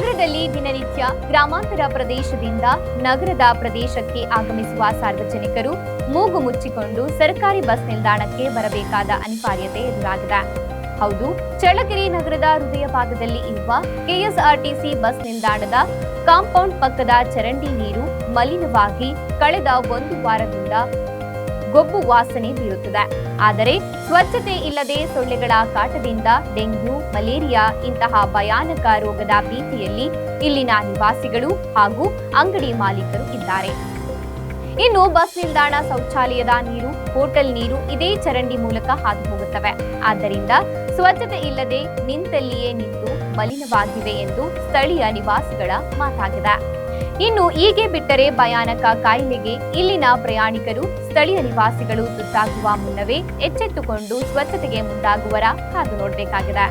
ಗ್ರಾಮಾಂತರ ಪ್ರದೇಶದಿಂದ ನಗರದ ಪ್ರದೇಶಕ್ಕೆ ಆಗಮಿಸುವ ಸಾರ್ವಜನಿಕರು ಮೂಗು ಮುಚ್ಚಿಕೊಂಡು ಸರ್ಕಾರಿ ಬಸ್ ನಿಲ್ದಾಣಕ್ಕೆ ಬರಬೇಕಾದ ಅನಿವಾರ್ಯತೆ ಎದುರಾಗಿದೆ. ಹೌದು, ಚಳ್ಳಕೆರೆ ನಗರದ ಹೃದಯ ಭಾಗದಲ್ಲಿ ಇರುವ ಕೆಎಸ್ಆರ್ಟಿಸಿ ಬಸ್ ನಿಲ್ದಾಣದ ಕಾಂಪೌಂಡ್ ಪಕ್ಕದ ಚರಂಡಿ ನೀರು ಮಲಿನವಾಗಿ ಕಳೆದ ಒಂದು ವಾರದಿಂದ ಗೊಬ್ಬು ವಾಸನೆ ಬೀರುತ್ತದೆ. ಆದರೆ ಸ್ವಚ್ಛತೆ ಇಲ್ಲದೆ ಸೊಳ್ಳೆಗಳ ಕಾಟದಿಂದ ಡೆಂಗ್ಯೂ, ಮಲೇರಿಯಾ ಇಂತಹ ಭಯಾನಕ ರೋಗದ ಭೀತಿಯಲ್ಲಿ ಇಲ್ಲಿನ ನಿವಾಸಿಗಳು ಹಾಗೂ ಅಂಗಡಿ ಮಾಲೀಕರು ಇದ್ದಾರೆ. ಇನ್ನು ಬಸ್ ನಿಲ್ದಾಣ ಶೌಚಾಲಯದ ನೀರು, ಹೋಟೆಲ್ ನೀರು ಇದೇ ಚರಂಡಿ ಮೂಲಕ ಹಾದು ಹೋಗುತ್ತವೆ ಆದ್ದರಿಂದ ಸ್ವಚ್ಛತೆ ಇಲ್ಲದೆ ನಿಂತಲ್ಲಿಯೇ ನಿಂತು ಮಲಿನವಾಗಿವೆ ಎಂದು ಸ್ಥಳೀಯ ನಿವಾಸಿಗಳ ಮಾತಾಗಿದೆ. ಇನ್ನು ಹೀಗೆ ಬಿಟ್ಟರೆ ಭಯಾನಕ ಕಾಯಿಲೆಗೆ ಇಲ್ಲಿನ ಪ್ರಯಾಣಿಕರು ಸ್ಥಳೀಯ ನಿವಾಸಿಗಳು ತುತ್ತಾಗುವ ಮುನ್ನವೇ ಎಚ್ಚೆತ್ತುಕೊಂಡು ಸ್ವಚ್ಛತೆಗೆ ಮುಂದಾಗುವರ ಕಾದು ನೋಡಬೇಕಾಗಿದೆ.